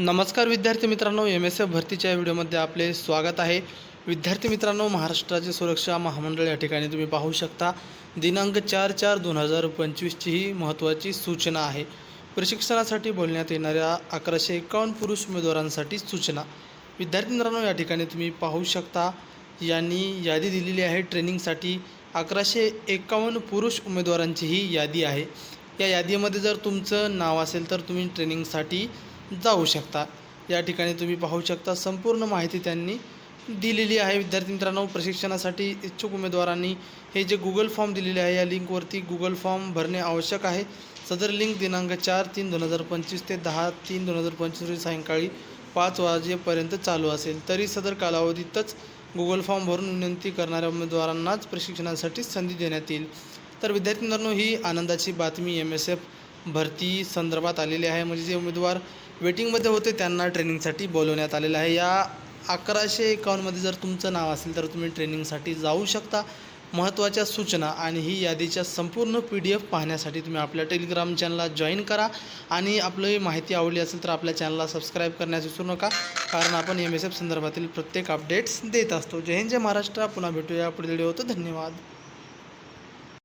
नमस्कार विद्यार्थी मित्रांनो एम एस एफ भरतीच्या व्हिडिओमध्ये आपले स्वागत आहे. विद्यार्थी मित्रांनो महाराष्ट्राचे सुरक्षा महामंडळ या ठिकाणी तुम्ही पाहू शकता दिनांक चार चार दोन हजार पंचवीसची ही महत्त्वाची सूचना आहे. प्रशिक्षणासाठी बोलण्यात येणाऱ्या अकराशे एकावन्न पुरुष उमेदवारांसाठी सूचना. विद्यार्थी मित्रांनो या ठिकाणी तुम्ही पाहू शकता यांनी यादी दिलेली आहे. ट्रेनिंगसाठी अकराशे एकावन्न पुरुष उमेदवारांची ही यादी आहे. या यादीमध्ये जर तुमचं नाव असेल तर तुम्ही ट्रेनिंगसाठी जाऊ शकता. या ठिकाणी तुम्ही पाहू शकता संपूर्ण माहिती त्यांनी दिलेली आहे. विद्यार्थी मित्रांनो प्रशिक्षणासाठी इच्छुक उमेदवारांनी हे जे गुगल फॉर्म दिलेले आहे या लिंकवरती गुगल फॉर्म भरणे आवश्यक आहे. सदर लिंक दिनांक चार तीन दोन हजार पंचवीस ते दहा तीन दोन हजार पंचवीस रोजी सायंकाळी पाच वाजेपर्यंत चालू असेल. तरी सदर कालावधीतच गुगल फॉर्म भरून विनंती करणाऱ्या उमेदवारांनाच प्रशिक्षणासाठी संधी देण्यात येईल. तर विद्यार्थी मित्रांनो ही आनंदाची बातमी एम एस एफ भरती संदर्भात आलेली आहे. म्हणजे जे उमेदवार वेटिंगमध्ये होते त्यांना ट्रेनिंगसाठी बोलवण्यात आलेलं आहे. या अकराशे एकावन्नमध्ये जर तुमचं नाव असेल तर तुम्ही ट्रेनिंगसाठी जाऊ शकता. महत्त्वाच्या सूचना आणि ही यादीच्या संपूर्ण पी डी एफ पाहण्यासाठी तुम्ही आपल्या टेलिग्राम चॅनलला जॉईन करा. आणि आपली माहिती आवडली असेल तर आपल्या चॅनलला सबस्क्राईब करण्यास विसरू नका कारण आपण एम एस एफ संदर्भातील प्रत्येक अपडेट्स देत असतो. जय हिंद जय महाराष्ट्र. पुन्हा भेटूया पुढील व्हिडिओ धन्यवाद.